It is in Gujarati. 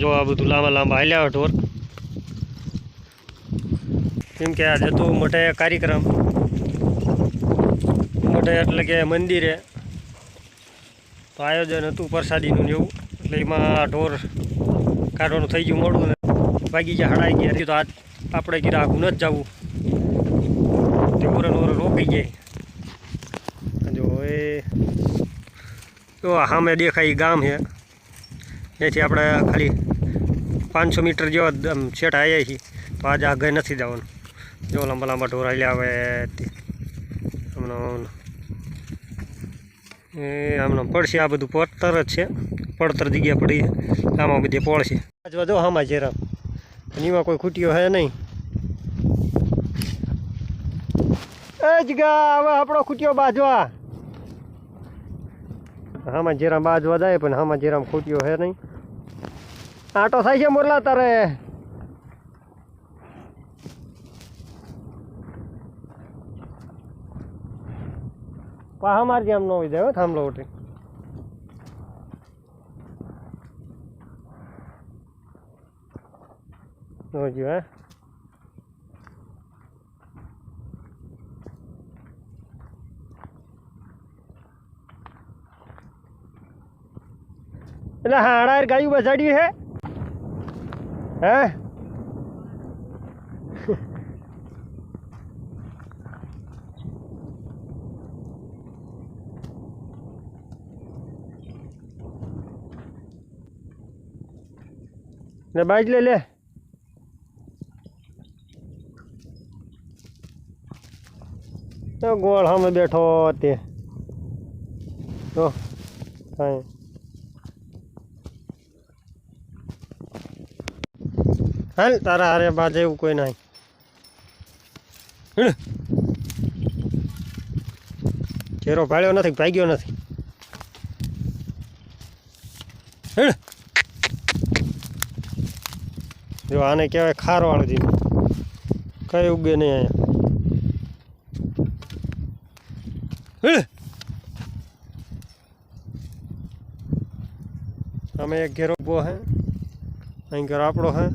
જો આ બધું લાંબા લાંબા હાલ્યા ઢોર. કેમ કે આ જતો મોટે કાર્યક્રમ. મોટે એટલે કે મંદિરે. તો આયોજન હતું પ્રસાદીનું જેવું એટલે એમાં ઢોર કાઢવાનું થઈ ગયું મોડું ને. વાગી ગયા હડાઈ ગયા. તો આજ આપણે કીધું આખું નથી જવું. તે ઓરન ઓરન રોકાઈ જાય. જો એ તો સામે દેખાય ગામ છે. એથી આપણે ખાલી પાંચસો મીટર જેવા છેટા આવ્યા છીએ. તો આજે આગળ નથી જવાનું. જો લાંબા લાંબા ઢોર હાલ્યા આવે હમણાં એ હમણાં પડશે, આ બધું પડતર જ છે. પડતર જગ્યા પડી આમાં બધી પડશે આજવા જો આમાં જેરા અને એમાં કોઈ ખૂટીઓ હે નહીં. એ જગા હવે આપણો ખૂટ્યો બાજવા હામાં જેરા બાજ જાય પણ હામાં જેરામ ખૂટ્યો હે નહીં. આટો થાય છે મોરલા તારે. પાહા મારજે આમ ન હોય જાય થાંભલો ઉઠી. જોજો હે? એટલે હાડા ગાયું બસાડ્યું હે? હે? ને બાજ લે લે. તો ગોળ સામે બેઠો તે. તો, કાંઈ. હાલ તારા હારે બાજે એવું કોઈ નહીં. ચેરો ભાળ્યો નથી, ભાગ્યો નથી. જો આને કહેવાય ખારવાળું જીવ કઈ ઉગે નહીં અહીંયા. અમે એક ઘેરો ઊભો હે, અહીં ઘર આપણો હે